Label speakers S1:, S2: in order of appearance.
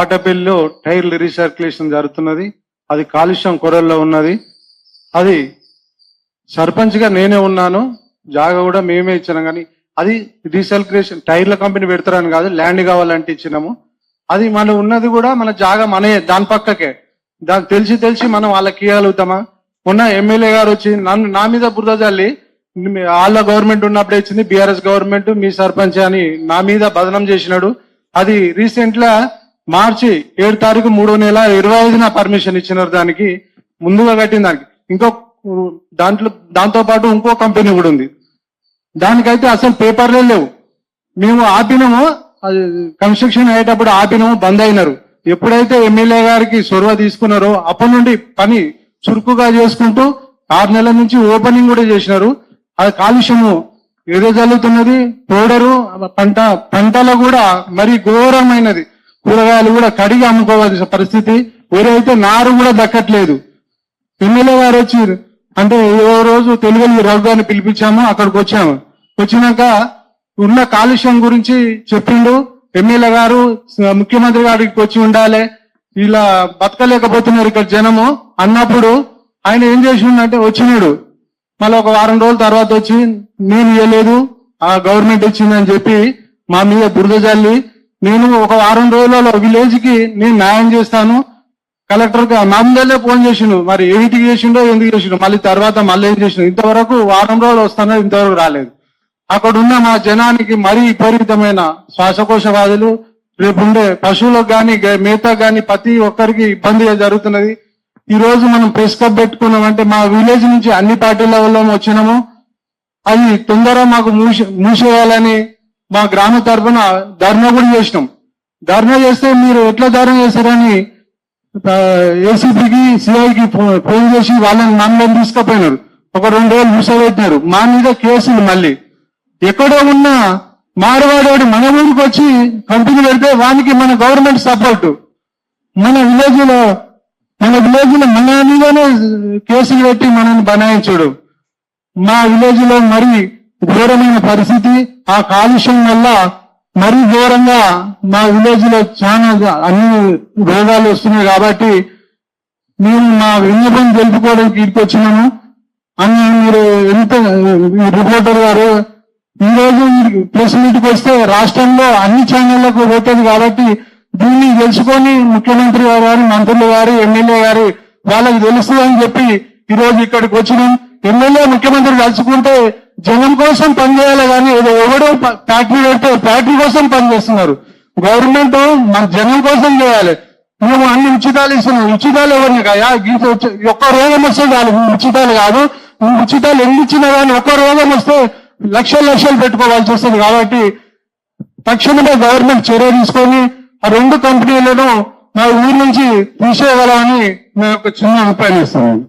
S1: కాటపల్లిలో టైర్లు రీసర్క్యులేషన్ జరుగుతున్నది. అది కాలుష్యం కొరల్లో ఉన్నది. అది సర్పంచ్గా నేనే ఉన్నాను. జాగా కూడా మేమే ఇచ్చినాం కానీ అది రీసర్క్యులేషన్ టైర్ల కంపెనీ పెడతారని కాదు ల్యాండ్ కావాలంటే ఇచ్చినాము. అది మన ఉన్నది కూడా మన జాగా మన దాని పక్కకే. దానికి తెలిసి తెలిసి మనం వాళ్ళకి ఇవ్వగలుగుతామా మొన్న ఎమ్మెల్యే గారు వచ్చి నన్ను నా మీద బురద జల్లి వాళ్ళ గవర్నమెంట్ ఉన్నప్పుడే ఇచ్చింది బీఆర్ఎస్ గవర్నమెంట్ మీ సర్పంచ్ అని నా మీద బదనం చేసినాడు. అది రీసెంట్గా మార్చి ఏడు తారీఖు మూడో నెల ఇరవై ఐదున పర్మిషన్ ఇచ్చినారు దానికి ముందుగా కట్టిన దానికి. ఇంకో దాంట్లో దాంతో పాటు ఇంకో కంపెనీ కూడా ఉంది. దానికైతే అసలు పేపర్లే లేవు. మేము ఆపినాము అది కన్స్ట్రక్షన్ అయ్యేటప్పుడు ఆపినాము బంద్ అయినారు. ఎప్పుడైతే ఎమ్మెల్యే గారికి చొరవ తీసుకున్నారో అప్పటి నుండి పని చురుకుగా చేసుకుంటూ ఆరు నెలల నుంచి ఓపెనింగ్ కూడా చేసినారు. అది కాలుష్యము ఏదో జరుగుతున్నది పౌడరు పంట పంటలో కూడా మరి ఘోరమైనది. కూరగాయలు కూడా కడిగి అమ్ముకోవాల్సిన పరిస్థితి. వేరైతే నారు కూడా దక్కట్లేదు. ఎమ్మెల్యే గారు వచ్చి అంటే ఏ రోజు తెలుగు రఘు గారిని పిలిపించాము అక్కడికి వచ్చాము. వచ్చినాక ఉన్న కాలుష్యం గురించి చెప్పిండు. ఎమ్మెల్యే గారు ముఖ్యమంత్రి గారికి వచ్చి ఉండాలి. ఇలా బతకలేకపోతున్నారు ఇక్కడ జనము. అన్నప్పుడు ఆయన ఏం చేసిండంటే వచ్చినాడు. మళ్ళీ ఒక వారం రోజుల తర్వాత వచ్చి నేను ఇవ్వలేదు ఆ గవర్నమెంట్ ఇచ్చిందని చెప్పి మా మీద బురద జల్లి నేను ఒక వారం రోజులలో విలేజ్కి నేను న్యాయం చేస్తాను. కలెక్టర్గా మా ఫోన్ చేసిండు. మరి ఏమిటికి చేసిండో ఎందుకు చేసిండు మళ్ళీ తర్వాత మళ్ళీ ఏం చేసిండు. ఇంతవరకు వారం రోజులు వస్తానో ఇంతవరకు రాలేదు. అక్కడ ఉన్న మా జనానికి మరీ విపరీతమైన శ్వాసకోశవాదులు రేపు ఉండే పశువులకు కానీ మేత మేతకు ప్రతి ఒక్కరికి ఇబ్బందిగా జరుగుతున్నది. ఈ రోజు మనం ప్రెస్ కప్ పెట్టుకున్నామంటే మా విలేజ్ నుంచి అన్ని పార్టీల వల్ల వచ్చినాము. అది తొందరగా మాకు మూసి మూసేయాలని మా గ్రామ తరఫున ధర్నా కూడా చేసినాం. ధర్నా చేస్తే మీరు ఎట్లా ధర్నా చేస్తారని ఏసీపీకి సిఐకి ఫోన్ చేసి వాళ్ళని మమ్మల్ని తీసుకుపోయినారు. ఒక రెండు రోజులు మూసబెట్టినారు మా మీద కేసులు మళ్ళీ. ఎక్కడో ఉన్న మారవాడోడు మన ఊరికి వచ్చి కంపెనీ పెడితే వానికి మన గవర్నమెంట్ సపోర్ట్. మన విలేజ్లో మన విలేజ్లో మన మీదనే కేసులు పెట్టి మనల్ని బనాయించుడు. మా విలేజ్లో మరి ఘోరమైన పరిస్థితి. ఆ కాలుష్యం వల్ల మరీ ఘోరంగా మా విలేజ్లో చాలా అన్ని రోగాలు వస్తున్నాయి కాబట్టి మేము మా విన్నపం తెలుపుకోవడానికి ఇక్కడికి వచ్చినాము అని మీరు ఎంత రిపోర్టర్ గారు ఈ రోజు ప్రెస్ మీట్కి వస్తే రాష్ట్రంలో అన్ని ఛానళ్ళకు పోతుంది కాబట్టి దీన్ని తెలుసుకొని ముఖ్యమంత్రి గారు గారు మంత్రులు గారు ఎమ్మెల్యే గారు వాళ్ళకి తెలుస్తుందని చెప్పి ఈ రోజు ఇక్కడికి వచ్చినాం. ఎమ్మెల్యే ముఖ్యమంత్రి కలుసుకుంటే జనం కోసం పనిచేయాలి కానీ ఏదో ఎవడో ఫ్యాక్టరీ పెడితే ఫ్యాక్టరీ కోసం పనిచేస్తున్నారు. గవర్నమెంట్ మన జనం కోసం చేయాలి. మేము అన్ని ఉచితాలు ఇస్తున్నాం ఉచితాలు ఎవరిని కాయా గీత వచ్చి- ఒక్క రోగం వస్తే చాలు. ఉచితాలు కాదు. ఉచితాలు ఎన్ని ఇచ్చినా కానీ ఒక్క రోగం వస్తే లక్షలు లక్షలు పెట్టుకోవాల్సి వస్తుంది కాబట్టి తక్షణమే గవర్నమెంట్ చర్య తీసుకొని ఆ రెండు కంపెనీలను మా ఊరి నుంచి తీసేయగలమని మేము ఒక చిన్న అభిప్రాయం ఇస్తున్నాను